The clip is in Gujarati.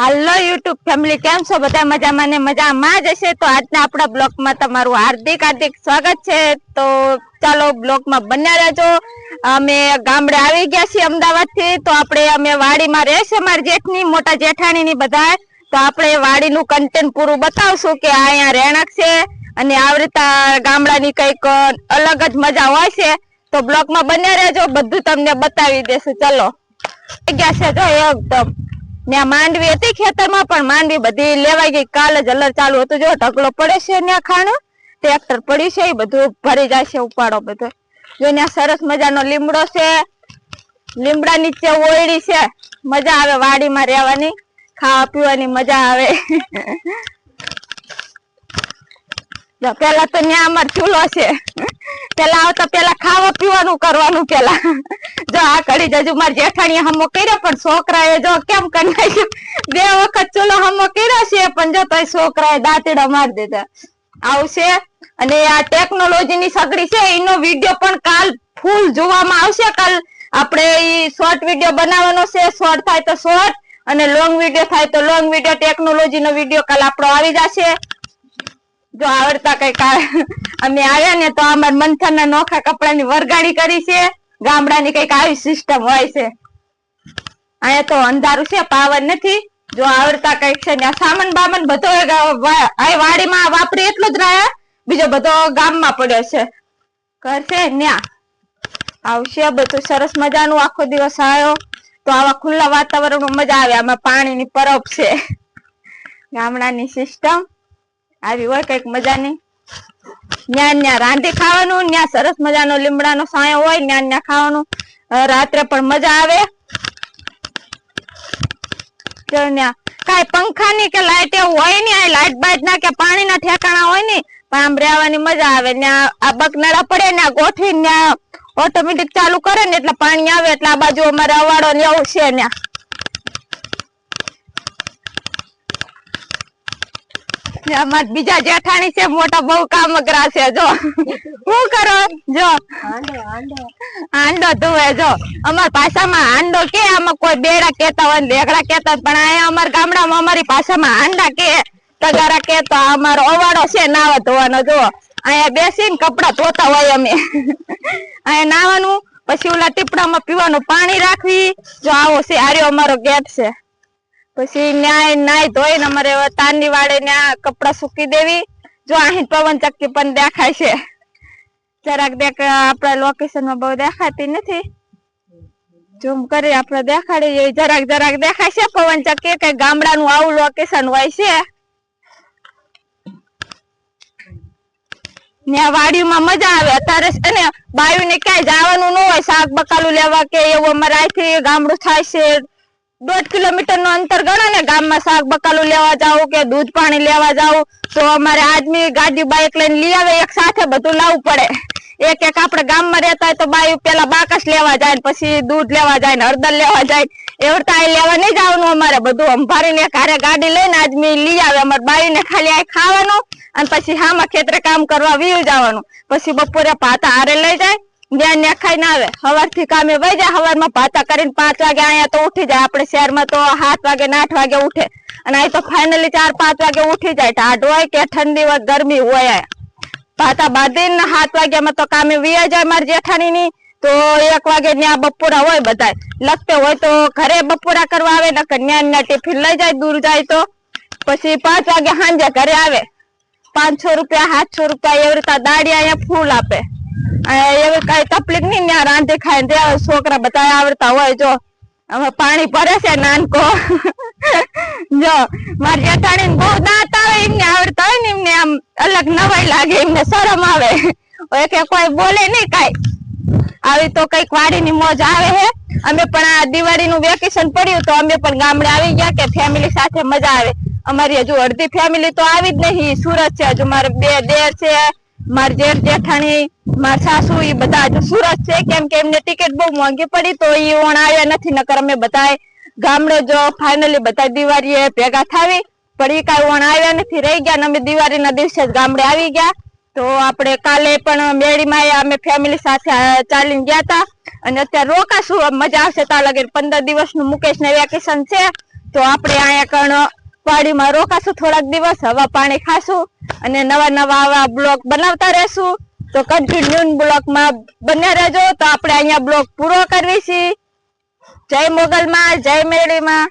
હાલો યુટ્યુબ ફેમિલી, કેમ છો? બધા મજામાં ને મજામાં જ હશે? તો આજના આપણા બ્લોગમાં તમારું હાર્દિક હાર્દિક સ્વાગત છે. તો ચાલો બ્લોગમાં બન્યા રહેજો. અમે ગામડે આવી ગયા છીએ અમદાવાદથી તો આપણે, અમે વાડીમાં રહેશે મારા જેઠની, મોટા જેઠાણી ની બધા તો આપણે વાડીનું કન્ટેન્ટ પૂરું બતાવશું કે આ અહીંયા રહેણાંક છે. અને આવી રીતે ગામડાની કંઈક અલગ જ મજા હોય છે. તો બ્લોગમાં બન્યા રહેજો. બધું તમને બતાવી દેશું. ચલો. ગયા છે જો, એકદમ. ત્યાં માંડવી હતી ખેતરમાં પણ માંડવી બધી લેવાઈ ગઈ. કાલે જ અલર ચાલુ હતું. જો ઢગલો પડે છે ત્યાં ખાણું ટ્રેક્ટર પડ્યું છે એ બધું ભરી જાય છે ઉપાડો બધો. જો ત્યાં સરસ મજાનો લીમડો છે લીમડા નીચે ઓયડી છે. મજા આવે વાડીમાં રહેવાની ખાવા પીવાની મજા આવે. જો પેલા તો ત્યાં અમાર ચૂલો છે. પેલા આવતા પેલા ખાવા પીવાનું કરવાનું પેલા. જો આ કડી જજુ માર જેઠાણીએ હમો કર્યો, પણ છોકરાએ જો કેમ કરી બે વખત ચૂલો હમો કર્યો છે, પણ જો તોય છોકરાએ દાંતડા મારી દીધા. આવશે. અને આ ટેકનોલોજી ની સગડી છે, એનો વીડિયો પણ કાલ ફૂલ જોવામાં આવશે. કાલ આપણે ઈ શોર્ટ વીડિયો બનાવવાનો છે, શોર્ટ થાય તો શોર્ટ, અને લોંગ વીડિયો થાય તો લોંગ વીડિયો. ટેકનોલોજી નો વીડિયો કાલ આપણો આવી જશે. જો આવડતા કંઈક અમે આવ્યા ને તો અમાર મંથન ના નોખા કપડાની વરગાડી કરી છે. ગામડાની કંઈક આવી સિસ્ટમ હોય છે. અહીંયા તો અંધારું છે પાવર નથી. જો આવડતા કંઈક છે ને સામાન બામન બધો વાડીમાં વાપરી એટલું જ રહ્યા. બીજો બધો ગામમાં પડ્યો છે. છે ન્યા આવશે બધું સરસ મજાનું આખો દિવસ આવ્યો. તો આવા ખુલ્લા વાતાવરણ મજા આવે. આમાં પાણીની પરબ છે. ગામડાની સિસ્ટમ આવી હોય કંઈક મજાની. ન્યા ન્યા રાંધી ખાવાનું, ન્યા સરસ મજાનો લીમડાનો સાયો હોય, ન્યા ન્યા ખાવાનું. રાત્રે પણ મજા આવે. પંખા કાંઈ પંખાની કે લાઈટ એવું હોય નહીં, આ લાઈટ બાઈટ ના કે પાણીના ઠેકાણા હોયની પણ આમ રહેવાની મજા આવે. ન્યા આ બકનાળા પડે ને ગોઠવી ન્યા ઓટોમેટિક ચાલુ કરે ને એટલે પાણી આવે, એટલે આ બાજુ અમારે અવાડો ને છે ન્યા. અમાર બીજા જેઠાણી છે મોટા બહુ કામકરા છે જો. શું કરો? જો. આંડો ધોવે જો. અમાર ભાષામાં આંડો કે આમાં કોઈ બેડા કેતા હોય ને કેતા પણ અહીંયા અમાર ગામડામાં અમારી ભાષામાં આંડા કે તગારા કે તો અમારો અવાડો છે નાવા ધોવાનો જો. અહીંયા બેસીને કપડા ધોતા હોય અમે. અહીંયા નાવાનું પછી ઓલા ટીપડામાં પીવાનું પાણી રાખવી. જો આવો છે આર્યો અમારો ગેટ છે. પછી ન્યાય નાય ધોઈને અમારે તારની વાડે ન્યા કપડા સૂકી દેવી. જો અહીં પવન ચક્કી પણ દેખાય છે. જરાક દેખ, આપણા લોકેશનમાં બહુ દેખાતી નથી. ઝૂમ કરી આપણે દેખાડીએ જરાક જરાક દેખાય છે પવન ચક્કી. કે ગામડાનું આવું લોકેશન હોય છે. ત્યાં વાડીમાં મજા આવે. અત્યારે છે ને બાયુ ને ક્યાંય જવાનું ન હોય, શાક બકાલું લેવા કે એવું અમારે અહીંથી ગામડું થાય છે. દોઢ કિલોમીટરનું અંતર ગણો ને, ગામમાં શાક બકાલું લેવા જાવ કે દૂધ પાણી લેવા જાવ તો અમારે આદમી ગાડી બાઈક લઈને લઈ આવે, એક સાથે બધું લાવવું પડે. એક એક આપણે ગામમાં રહેતા હોય તો બાઈ પેલા બાકસ લેવા જાય ને પછી દૂધ લેવા જાય ને હળદર લેવા જાય. એવું તો લેવા નહીં જવાનું અમારે, બધું અંભારીને હારે ગાડી લઈને આદમી લઈ આવે. અમારે બાઈને ખાલી આ ખાવાનું અને પછી હામાં ખેતરે કામ કરવા વીયું જવાનું. પછી બપોરે પાતા હારે લઈ જાય. જ્યાં ખાઈ ના આવે. સવારથી કામે વહી જાય સવારમાં ભાતા કરીને પાંચ વાગે અહીંયા તો ઉઠી જાય. આપણે શહેરમાં તો સાત વાગે ને આઠ વાગે ઉઠે. અને અહીં તો ફાઇનલી ચાર પાંચ વાગે ઉઠી જાય. ટાઢ હોય કે ઠંડી હોય, ગરમી હોય ભાતા બાંધી બાંધીને સાત વાગ્યામાં તો કામે વિયા જાય મારી જેઠાણી ની તો એક વાગે ત્યાં બપોરા હોય બધા લખતે હોય તો ઘરે બપોરા કરવા આવે ને ન્યા ના ટિફિન લઈ જાય, દૂર જાય તો. પછી પાંચ વાગે સાંજે ઘરે આવે. પાંચસો રૂપિયા, સાતસો રૂપિયા એવી રીતે દાડી અહીંયા ફૂલ આપે. તકલીફ નહીં રાંધી ખાય ને છોકરા બધા આવડતા હોય, જો. પાણી ભરે છે નાનકો. જો, મારી જેઠાણી બહુ દાંત આવે, એમને આવડતા હોય ને, એમને આમ અલગ નવાઈ લાગે, એમને શરમ આવે. કોઈ બોલે નહીં કાંઈ. આવી તો કંઈક વાડીની મોજ આવે હે. અમે પણ આ દિવાળી નું વેકેશન પડ્યું તો અમે પણ ગામડે આવી ગયા કે ફેમિલી સાથે મજા આવે. અમારી હજુ અડધી ફેમિલી તો આવી જ નહીં. સુરત છે, હજુ મારે બે દેર છે. મારી જેઠ જેઠાણી મારા સાસુ એ બધા હજુ સુરત છે, કેમ કે એમને ટિકિટ બહુ મોંઘી પડી તો એ ઓણ આવ્યા નથી, નકર અમે બધા ગામડે જો ફાઇનલી બધા દિવાળીએ ભેગા થાવી, પણ એ કાંઈ ઓણ આવ્યા નથી, રહી ગયા અને અમે દિવાળીના દિવસે જ ગામડે આવી ગયા. તો આપણે કાલે પણ મેળીમાં અમે ફેમિલી સાથે ચાલીને ગયા હતા અને અત્યારે રોકાશું મજા આવશે ત્યાં લગી પંદર દિવસનું મુકેશ ને વેકેશન છે, તો આપણે અહીંયા કણ વાડીમાં રોકાશું થોડાક દિવસ, હવા પાણી ખાશું, અને નવા નવા આવા બ્લોગ બનાવતા રહેશું. તો કન્ટિન્યુ બ્લોકમાં બન્યા રહેજો. તો આપણે અહીંયા બ્લોક પૂરો કરવી છીએ જય મોગલમાં, જય મેળીમાં